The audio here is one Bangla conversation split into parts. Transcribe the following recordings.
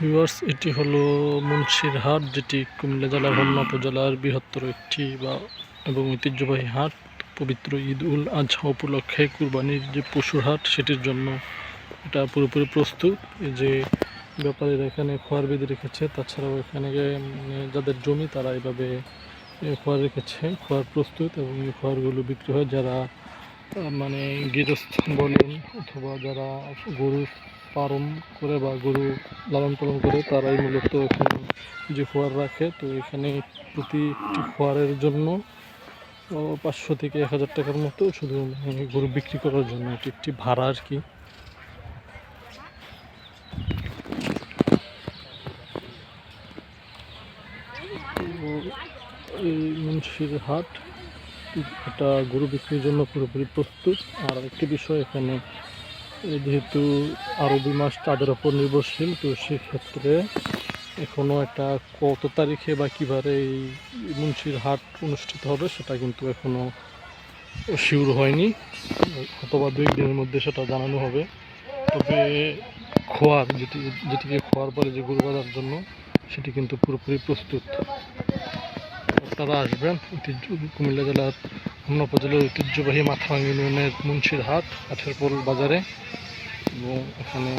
ভিউয়ার্স এটি হলো মুন্সির হাট, যেটি কুমিল্লা জেলার হোমনা উপজেলার বৃহত্তর একটি বা এবং ঐতিহ্যবাহী হাট, পবিত্র ঈদ উল আজহা উপলক্ষে কুরবানির যে পশুর হাট, সেটির জন্য এটা পুরোপুরি প্রস্তুত। এই যে ব্যাপারীরা এখানে খোয়ার বেঁধে রেখেছে, তাছাড়াও এখানে যাদের জমি, তারা এভাবে খোয়ার রেখেছে। খোয়ার প্রস্তুত এবং এই খোয়ারগুলো বিক্রি হয় যারা মানে গৃহস্থ বলেন অথবা যারা গরু পালন করে বা গরু লালন পালন করে তারাই মূলত এখানে যে ফোয়ার রাখে। তো এখানে প্রতি ফোয়ারের জন্য পাঁচশো থেকে এক হাজার টাকার মতো শুধু মানে গরু বিক্রি করার জন্য। এটি একটি ভাড়া আর কি। এই মুন্সির হাট, এটা গরু বিক্রির জন্য পুরোপুরি প্রস্তুত। আর একটি বিষয় এখানে যেহেতু আরও দুই মাস তাদের ওপর নির্ভরশীল, তো সেক্ষেত্রে এখনও একটা কত তারিখে বা কীভাবে এই মুন্সির হাট অনুষ্ঠিত হবে সেটা কিন্তু এখনও শিওর হয়নি। অথবা দুই দিনের মধ্যে সেটা জানানো হবে। তবে খোয়ার, যেটি, যেটিকে খোয়ার পরে যে গরু বাঁধার জন্য, সেটি কিন্তু পুরোপুরি প্রস্তুত। আপনারা আসবেন ঐতিহ্য কুমিল্লা জেলার হোমনা উপজেলার ঐতিহ্যবাহী মাথাভাঙ ইউনিয়নের মুন্সিরহাট হাট পোল বাজারে এবং এখানে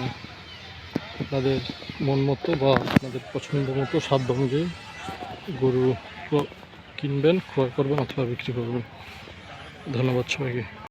আপনাদের মন মতো বা আপনাদের পছন্দ মতো সাধ্য অনুযায়ী গরু কিনবেন, ক্রয় করবেন অথবা বিক্রি করবেন। ধন্যবাদ সবাইকে।